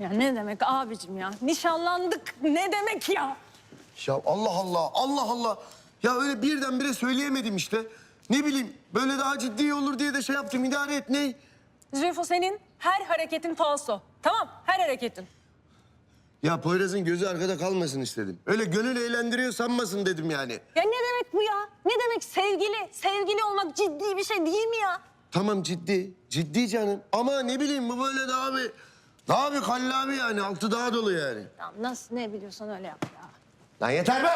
Ya ne demek abicim ya? Nişanlandık. Ne demek ya? Ya Allah Allah, Allah Allah. Ya öyle birdenbire söyleyemedim işte. Ne bileyim, böyle daha ciddi olur diye de şey yaptım, idare et ne? Zülfü senin her hareketin falso. Tamam her hareketin. Ya Poyraz'ın gözü arkada kalmasın istedim. Öyle gönül eğlendiriyor sanmasın dedim yani. Ya ne demek bu ya? Ne demek sevgili? Sevgili olmak ciddi bir şey değil mi ya? Tamam ciddi, ciddi canım. Ama ne bileyim bu böyle daha bir... Daha bir kallavi yani, altı daha dolu yani. Ya nasıl ne biliyorsan öyle yap ya. Lan yeter be!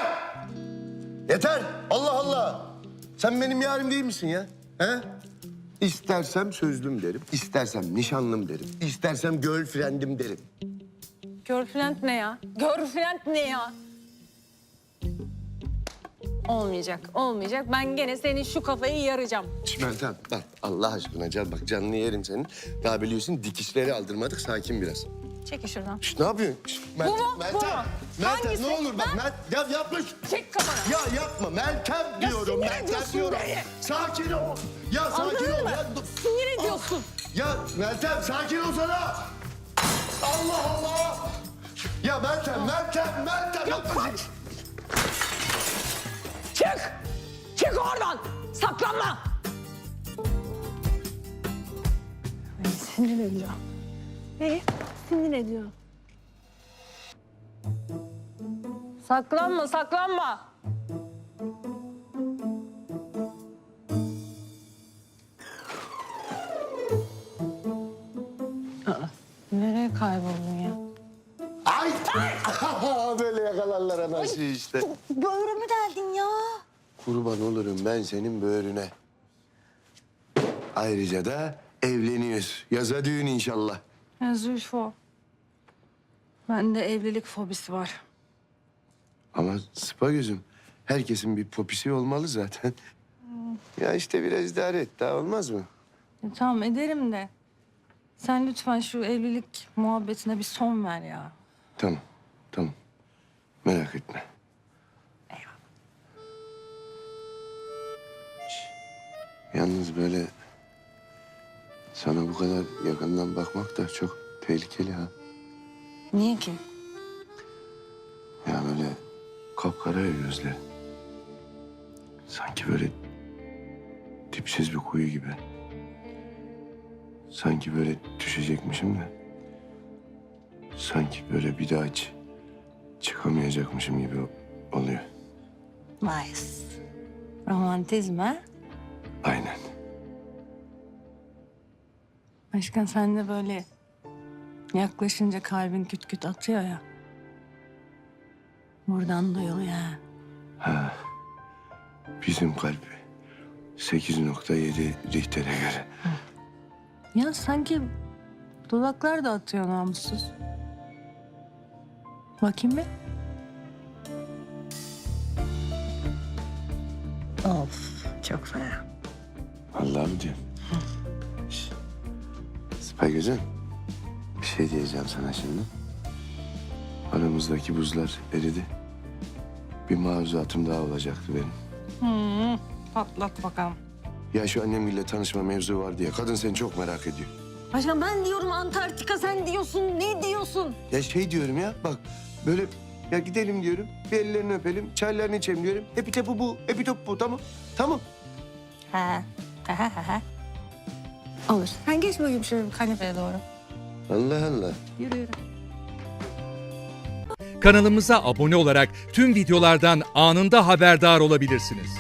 Yeter! Allah Allah! Sen benim yarim değil misin ya? He? İstersem sözlüm derim, istersem nişanlım derim, istersem girlfriend'im derim. Girlfriend ne ya? Girlfriend ne ya? Olmayacak, olmayacak. Ben gene senin şu kafayı yaracağım. Meltem bak Allah aşkına can bak canını yerim senin. Daha biliyorsun dikişleri aldırmadık sakin biraz. Çekil şuradan. Şş, ne yapıyorsun? Şş, Bu mu? Bu Meltem, mu? Meltem Hangisi? ne olur bak Ha? Mel, ya yapma. Çek kafanı. Ya yapma Meltem diyorum sinir Meltem ediyorsun diyorum. beni. Sakin ol. Ya sakin Anladın ol. mı? Ya, dur. Sinir ediyorsun. ya Meltem sakin ol sana. Allah Allah. Ya Meltem, Meltem, Meltem. yapma. kaç. Çık! Çık oradan! Saklanma! Beni sinir ediyor. Beni sinir ediyor. Saklanma, saklanma! Aa, nereye kayboldun ya? Ay! Böyle yakalarlar anası işte. Böğrümü deldin ya. Kurban olurum ben senin böğrüne. Ayrıca da evleniyoruz. Yaza düğün inşallah. Ya Zülfo. Bende evlilik fobisi var. Ama sıpa gözüm. Herkesin bir popisi olmalı zaten. Ya işte biraz idare et. Daha olmaz mı? Ya tamam ederim de. Sen lütfen şu evlilik muhabbetine bir son ver ya. Tamam. Merak etme. Şş, Yalnız böyle sana bu kadar yakından bakmak da çok tehlikeli ha. Niye ki? Ya böyle kapkara ya gözlerin. Sanki böyle dipsiz bir kuyu gibi. Sanki böyle düşecekmişim de. Sanki böyle bir daha hiç çıkamayacakmışım gibi oluyor. Nice. Romantizm ha? Aynen. Aşkım sen de böyle yaklaşınca kalbin küt küt atıyor ya. Buradan duyuluyor ha. Bizim kalp 8.7 Richter'e göre. Ya sanki dudaklar da atıyor namussuz. Bakayım bir. Of çok fena. Vallahi mi diyorsun? Sıpay gözüm. Bir şey diyeceğim sana şimdi. Aramızdaki buzlar eridi. Bir maruzatım daha olacaktı benim. Hmm, patlat bakalım. Ya şu annemle tanışma mevzu var diye. Kadın seni çok merak ediyor. Aşkım ben diyorum Antarktika sen diyorsun. Ne diyorsun? Ya şey diyorum ya bak böyle ya gidelim diyorum. Bir ellerini öpelim, çaylarını içelim diyorum. Hepi topu bu, hepi top bu tamam. Tamam. Ha. Ha ha ha. Olur. Sen geç bakayım şöyle bir kanepeye doğru. Allah Allah. Yürü yürü. Kanalımıza abone olarak tüm videolardan anında haberdar olabilirsiniz.